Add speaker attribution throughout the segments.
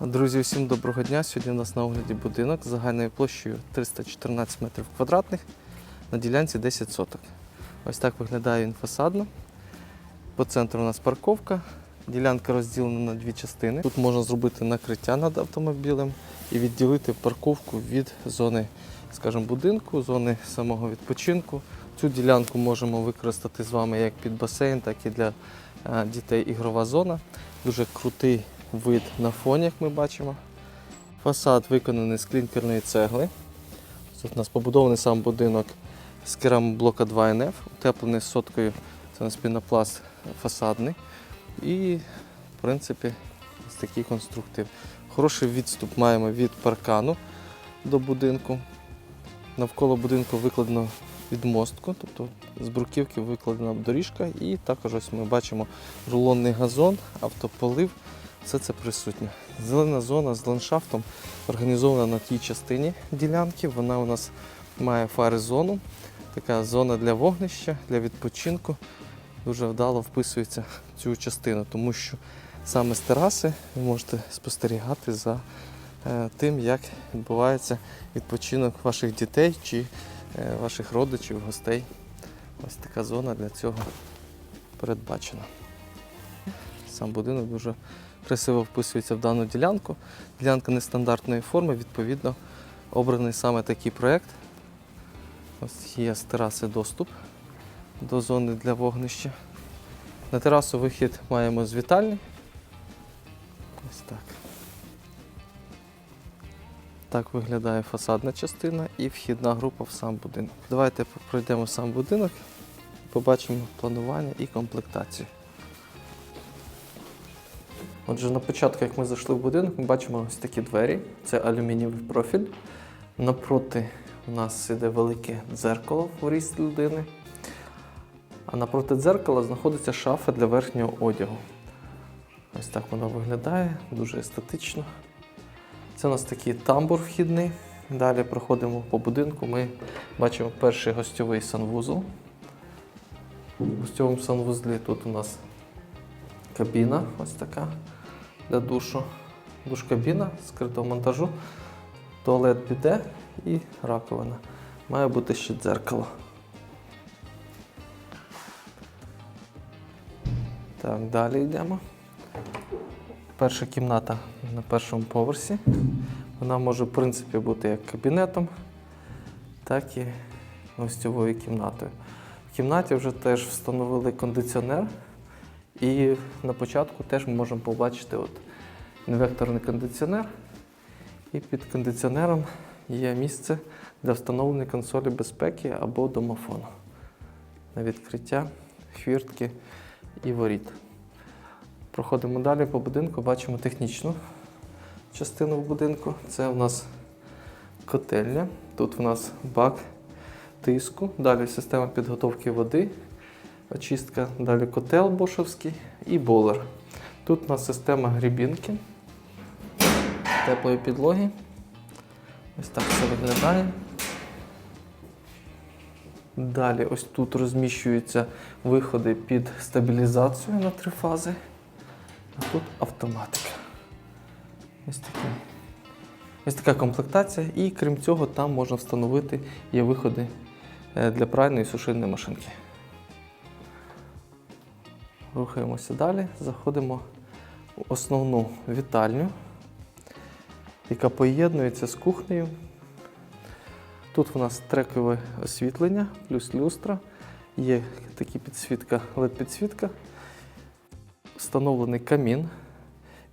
Speaker 1: Друзі, всім доброго дня. Сьогодні у нас на огляді будинок загальною площею 314 метрів квадратних на ділянці 10 соток. Ось так виглядає він фасадно. По центру у нас парковка. Ділянка розділена на дві частини. Тут можна зробити накриття над автомобілем і відділити парковку від зони, скажімо, будинку, зони самого відпочинку. Цю ділянку можемо використати з вами як під басейн, так і для е, дітей ігрова зона. Дуже крутий вид на фоні, як ми бачимо. Фасад виконаний з клінкерної цегли. Тут у нас побудований сам будинок з керамоблока 2НФ, утеплений соткою, це у нас пінопласт фасадний. І, в принципі, ось такий конструктив. Хороший відступ маємо від паркану до будинку. Навколо будинку викладено відмостку, тобто з бруківки викладена доріжка, і також ось ми бачимо рулонний газон, автополив. Все це присутнє. Зелена зона з ландшафтом організована на тій частині ділянки. Вона у нас має фари зону, така зона для вогнища, для відпочинку. Дуже вдало вписується в цю частину, тому що саме з тераси ви можете спостерігати за е, тим, як відбувається відпочинок ваших дітей чи е, ваших родичів, гостей. Ось така зона для цього передбачена. Сам будинок дуже красиво вписується в дану ділянку. Ділянка нестандартної форми, відповідно, обраний саме такий проєкт. Ось є з тераси доступ до зони для вогнища. На терасу вихід маємо з вітальні. Ось так. Так виглядає фасадна частина і вхідна група в сам будинок. Давайте пройдемо сам будинок, побачимо планування і комплектацію. Отже, на початку, як ми зайшли в будинок, ми бачимо ось такі двері. Це алюмінієвий профіль. Напроти у нас іде велике дзеркало в ріст людини. А напроти дзеркала знаходиться шафа для верхнього одягу. Ось так воно виглядає, дуже естетично. Це у нас такий тамбур вхідний. Далі проходимо по будинку. Ми бачимо перший гостьовий санвузол. В гостьовому санвузлі тут у нас кабіна ось така для душу. Душ-кабіна скритого монтажу, туалет біде і раковина. Має бути ще дзеркало. Так, далі йдемо. Перша кімната на першому поверсі. Вона може, в принципі, бути як кабінетом, так і гостьовою кімнатою. В кімнаті вже теж встановили кондиціонер. І на початку теж ми можемо побачити от інвекторний кондиціонер. І під кондиціонером є місце для встановлення консолі безпеки або домофону на відкриття хвіртки і воріт. Проходимо далі по будинку, бачимо технічну частину будинку. Це у нас котельня. Тут у нас бак тиску, далі система підготовки води, очистка, далі котел бошовський і болер. Тут у нас система грібінки, теплої підлоги. Ось так все виглядає. Далі ось тут розміщуються виходи під стабілізацію на три фази. А тут автоматика. Ось, такі. ось така комплектація. І крім цього, там можна встановити є виходи е, для пральної сушильної машинки. Рухаємося далі, заходимо в основну вітальню, яка поєднується з кухнею. Тут у нас трекове освітлення, плюс люстра, є такі підсвітка, LED-підсвітка, встановлений камін.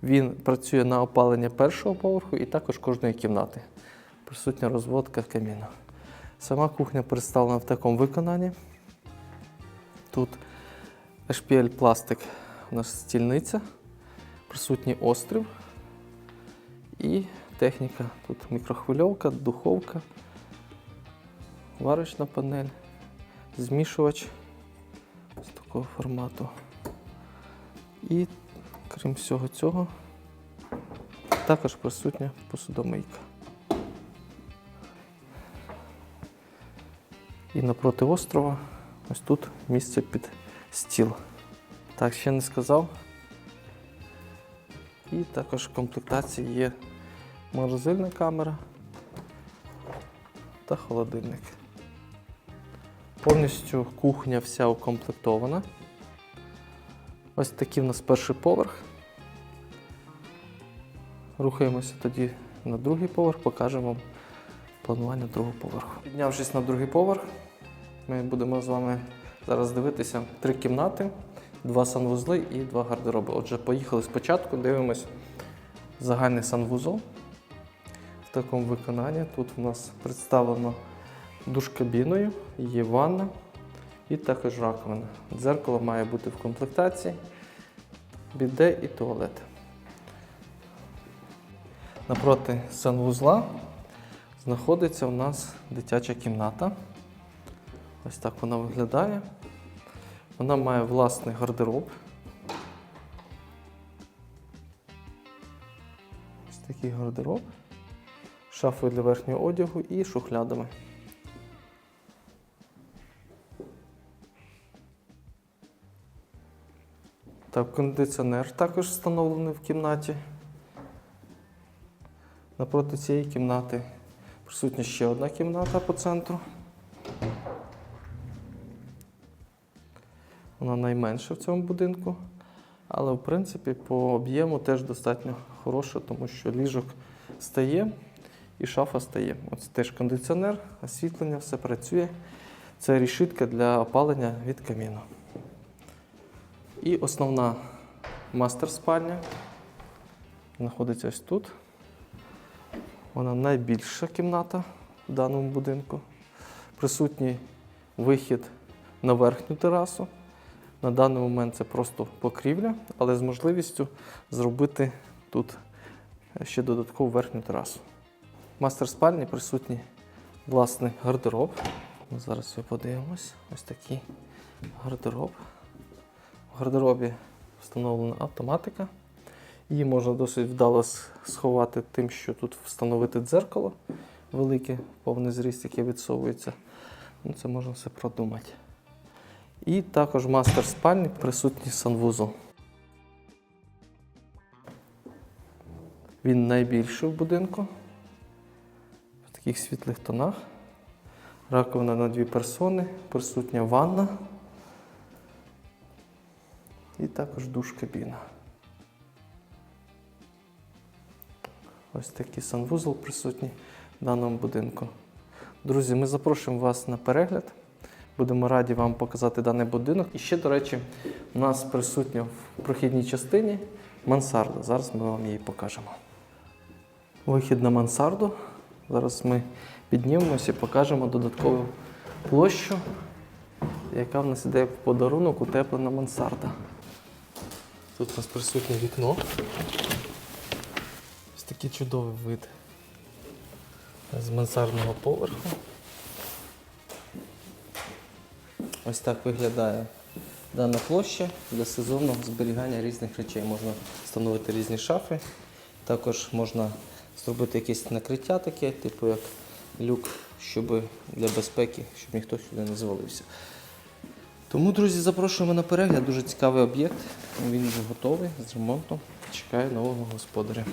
Speaker 1: Він працює на опалення першого поверху і також кожної кімнати. Присутня розводка каміну. Сама кухня представлена в такому виконанні. Тут HPL пластик у нас стільниця, присутній острів і техніка. Тут мікрохвильовка, духовка, варочна панель, змішувач з такого формату. І крім всього цього, також присутня посудомийка. І напроти острова ось тут місце під стіл. Так, ще не сказав. І також в комплектації є морозильна камера та холодильник. Повністю кухня вся укомплектована. Ось такий в нас перший поверх. Рухаємося тоді на другий поверх, покажемо вам планування другого поверху. Піднявшись на другий поверх, ми будемо з вами зараз дивитися три кімнати, два санвузли і два гардероби. Отже, поїхали спочатку, дивимось загальний санвузол. В такому виконанні тут у нас представлено душ кабіною, є ванна і також раковина. Дзеркало має бути в комплектації, біде і туалет. Напроти санвузла знаходиться у нас дитяча кімната. Ось так вона виглядає. Вона має власний гардероб. Ось такий гардероб, шафою для верхнього одягу і шухлядами. Так, кондиціонер також встановлений в кімнаті. Напроти цієї кімнати присутня ще одна кімната по центру. Вона найменша в цьому будинку, але в принципі по об'єму теж достатньо хороша, тому що ліжок стає і шафа стає. Ось теж кондиціонер, освітлення, все працює. Це рішитка для опалення від каміну. І основна мастер-спальня знаходиться ось тут. Вона найбільша кімната в даному будинку. Присутній вихід на верхню терасу. На даний момент це просто покрівля, але з можливістю зробити тут ще додаткову верхню терасу. В мастер-спальні присутній власний гардероб. Ми зараз його подивимось. Ось такий гардероб. В гардеробі встановлена автоматика. Її можна досить вдало сховати тим, що тут встановити дзеркало велике, повний зріст, яке відсовується. Ну, це можна все продумати. І також мастер спальні присутній санвузол. Він найбільший в будинку. В таких світлих тонах. Раковина на дві персони, присутня ванна. І також душ кабіна. Ось такий санвузол присутній в даному будинку. Друзі, ми запрошуємо вас на перегляд. Будемо раді вам показати даний будинок. І ще, до речі, у нас присутня в прохідній частині мансарда. Зараз ми вам її покажемо. Вихід на мансарду. Зараз ми піднімемося і покажемо додаткову площу, яка в нас іде в подарунок утеплена мансарда. Тут у нас присутнє вікно. Ось такий чудовий вид з мансардного поверху. Ось так виглядає дана площа для сезонного зберігання різних речей. Можна встановити різні шафи. Також можна зробити якесь накриття таке, типу як люк, щоб для безпеки, щоб ніхто сюди не звалився. Тому, друзі, запрошуємо на перегляд. Дуже цікавий об'єкт. Він вже готовий з ремонтом. Чекаю нового господаря.